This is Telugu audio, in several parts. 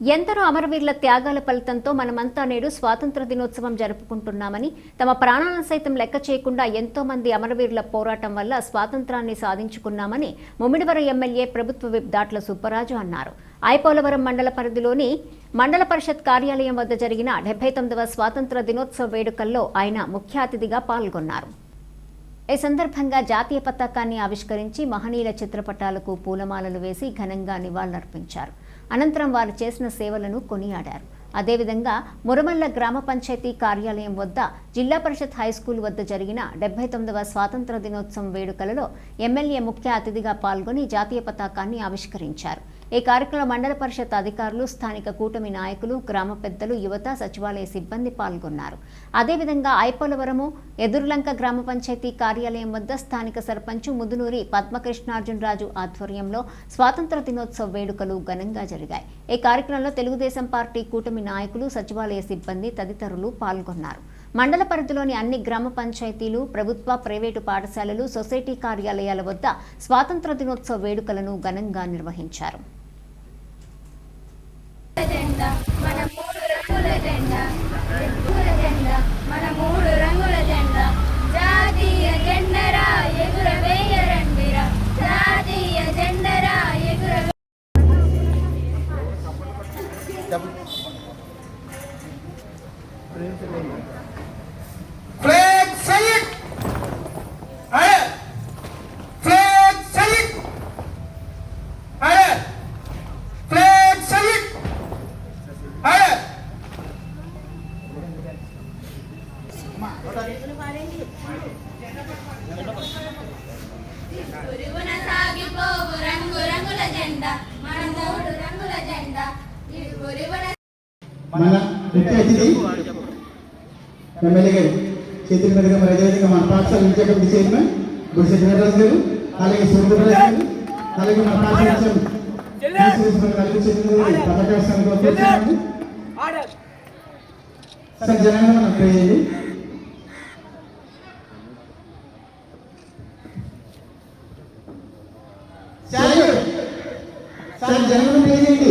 ఎందరో అమరవీరుల త్యాగాల ఫలితంతో మనమంతా నేడు స్వాతంత్ర దినోత్సవం జరుపుకుంటున్నామని తమ ప్రాణాలను సైతం లెక్క చేయకుండా ఎంతో మంది అమరవీరుల పోరాటం వల్ల స్వాతంత్రాన్ని సాధించుకున్నామని ముమ్మిడివరం ఎమ్మెల్యే ప్రభుత్వ విప్ దాట్ల సుబ్బరాజు అన్నారు. ఐపోలవరం మండల పరిధిలోని మండల పరిషత్ కార్యాలయం వద్ద జరిగిన డెబ్బై తొమ్మిదవ స్వాతంత్ర దినోత్సవ వేడుకల్లో ఆయన ముఖ్య అతిథిగా పాల్గొన్నారు. ఈ సందర్భంగా జాతీయ పతాకాన్ని ఆవిష్కరించి మహనీయుల చిత్రపటాలకు పూలమాలలు వేసి ఘనంగా నివాళులర్పించారు. అనంతరం వారు చేసిన సేవలను కొనియాడారు. అదేవిధంగా మురమల్ల గ్రామ పంచాయతీ కార్యాలయం వద్ద జిల్లా పరిషత్ హైస్కూల్ వద్ద జరిగిన డెబ్బై తొమ్మిదవ స్వాతంత్ర దినోత్సవం వేడుకలలో ఎమ్మెల్యే ముఖ్య అతిథిగా పాల్గొని జాతీయ పతాకాన్ని ఆవిష్కరించారు. ఈ కార్యక్రమంలో మండల పరిషత్ అధికారులు స్థానిక కూటమి నాయకులు గ్రామ పెద్దలు యువత సచివాలయ సిబ్బంది పాల్గొన్నారు. అదేవిధంగా ఐపోలవరము ఎదురులంక గ్రామ పంచాయతీ కార్యాలయం వద్ద స్థానిక సర్పంచ్ ముదునూరి పద్మకృష్ణార్జునరాజు ఆధ్వర్యంలో స్వాతంత్ర దినోత్సవ వేడుకలు ఘనంగా జరిగాయి. ఈ కార్యక్రమంలో తెలుగుదేశం పార్టీ కూటమి నాయకులు సచివాలయ సిబ్బంది తదితరులు పాల్గొన్నారు. మండల పరిధిలోని అన్ని గ్రామ పంచాయతీలు ప్రభుత్వ ప్రైవేటు పాఠశాలలు సొసైటీ కార్యాలయాల వద్ద స్వాతంత్ర దినోత్సవ వేడుకలను ఘనంగా నిర్వహించారు. మన ముఖ్య అతిథి ఎమ్మెల్యే గారు చేతుల మీదుగా మరి అదేవిధంగా మన పాఠశాల విద్యా కమిటీ చైర్మన్ గారు అలాగే గారు అలాగే మన పాఠశాల సార్ జనాన్ని మనం ప్రే చేయండి. సార్ గారు, సార్ జనాన్ని ప్రే చేయండి.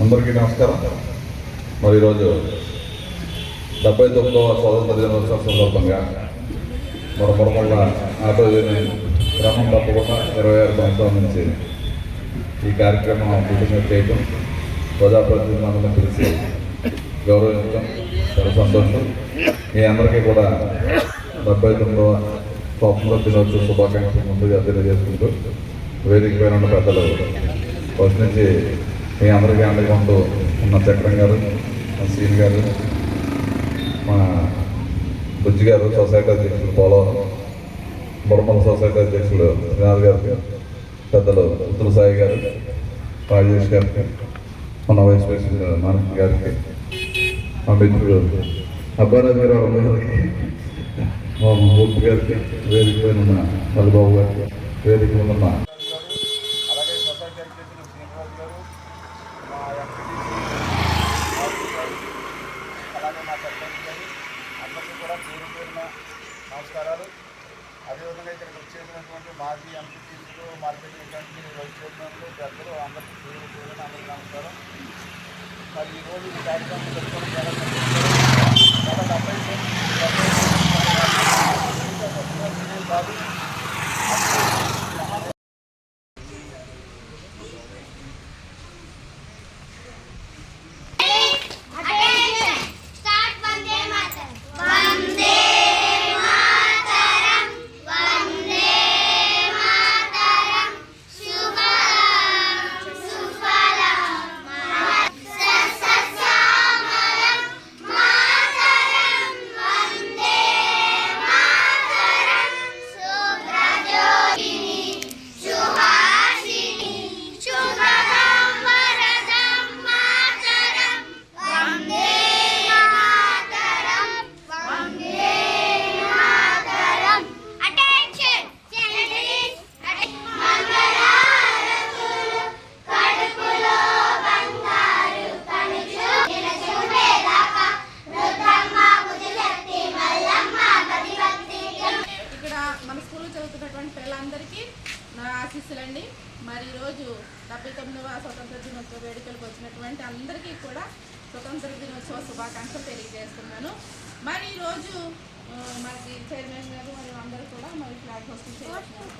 అందరికీ నమస్కారం. మరి ఈరోజు డెబ్బై తొమ్మిదవ స్వాతంత్ర దినోత్సవం సందర్భంగా మన మురమల్ల ఆటో యూనియన్ క్రమం తప్పకుండా ఇరవై ఆరు సంవత్సరాల నుంచి ఈ కార్యక్రమం కుటుంబం చేయటం ప్రజాప్రతినిధులను పిలిచి గౌరవించడం చాలా సంతోషం. మీ అందరికీ కూడా డెబ్బై తొమ్మిదవ స్వాతంత్ర దినోత్సవ శుభాకాంక్షలు ముందుగా తెలియజేసుకుంటూ వేదిక పైన ఉన్న పెద్దలు ఫస్ట్ నుంచి మీ అందరికీ అందుకుంటూ ఉన్న చక్రం గారు మా సీన్ గారు మా బుజ్జి గారు సొసైటీ అధ్యక్షులు పోలవరం బొడమల సొసైటీ అధ్యక్షులు శ్రీనాథ్ గారు. పెద్దలు ఉత్తర సాయి గారు రాజేష్ గారికి మన వైస్ ప్రెసిడెంట్ మానస్ గారికి మా మిత్రుడు అబ్బారాజు గారికి మా మూర్తి గారికి వేదిక పైన ఉన్న మల్లిబాబు గారికి వేదిక మీద ఉన్న అలాగే సొసైటీ అధ్యక్షులు శ్రీనివాస్ గారు మా ఎంపీటీసీ గారు అలాగే మా సర్పంచ్ గారు అందరికీ కూడా పేరు పేరున నమస్కారాలు అదేవిధంగా ఇక్కడికి వచ్చేసినటువంటి మాజీ ఎంపీటీసీలు మార్కెటింగ్ కమిటీ వైస్ చైర్మన్లు పెద్దలు అందరికీ పేరు పేరున అందరికీ నమస్కారం మరి అందరికీ నా ఆశీస్సులండి. మరి ఈరోజు డెబ్బై తొమ్మిదవ స్వతంత్ర దినోత్సవ వేడుకలకు వచ్చినటువంటి అందరికీ కూడా స్వతంత్ర దినోత్సవ శుభాకాంక్షలు తెలియజేస్తున్నాను. మరి ఈరోజు మనకి చైర్మన్ గారు మరి అందరూ కూడా మరి ఫ్లాగ్ హోస్టింగ్ చేస్తున్నారు.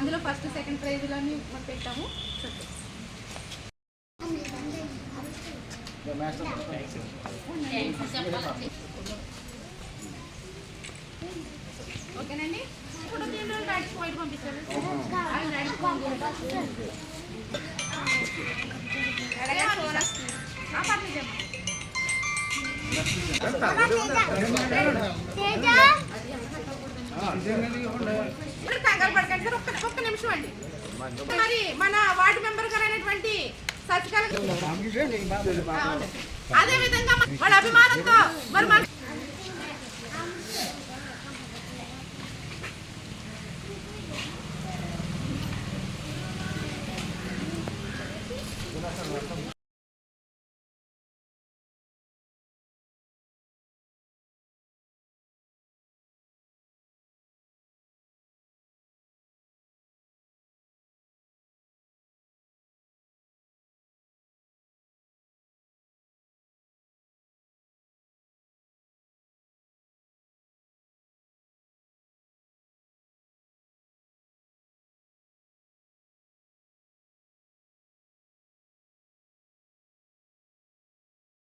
అందులో ఫస్ట్ సెకండ్ ప్రైజ్లని పెట్టాము ఓకేనండి ఇప్పుడు బయట పంపించారు అది నడిచి ఆ, పర్లేదమ్మా. ఇప్పుడు కంగారు పడకండి సార్ ఒక్క ఒక్క నిమిషం అండి. మరి మన వార్డు మెంబర్ గారు అయినటువంటి సచికల అదే విధంగా వాళ్ళ అభిమానంతో మరి మన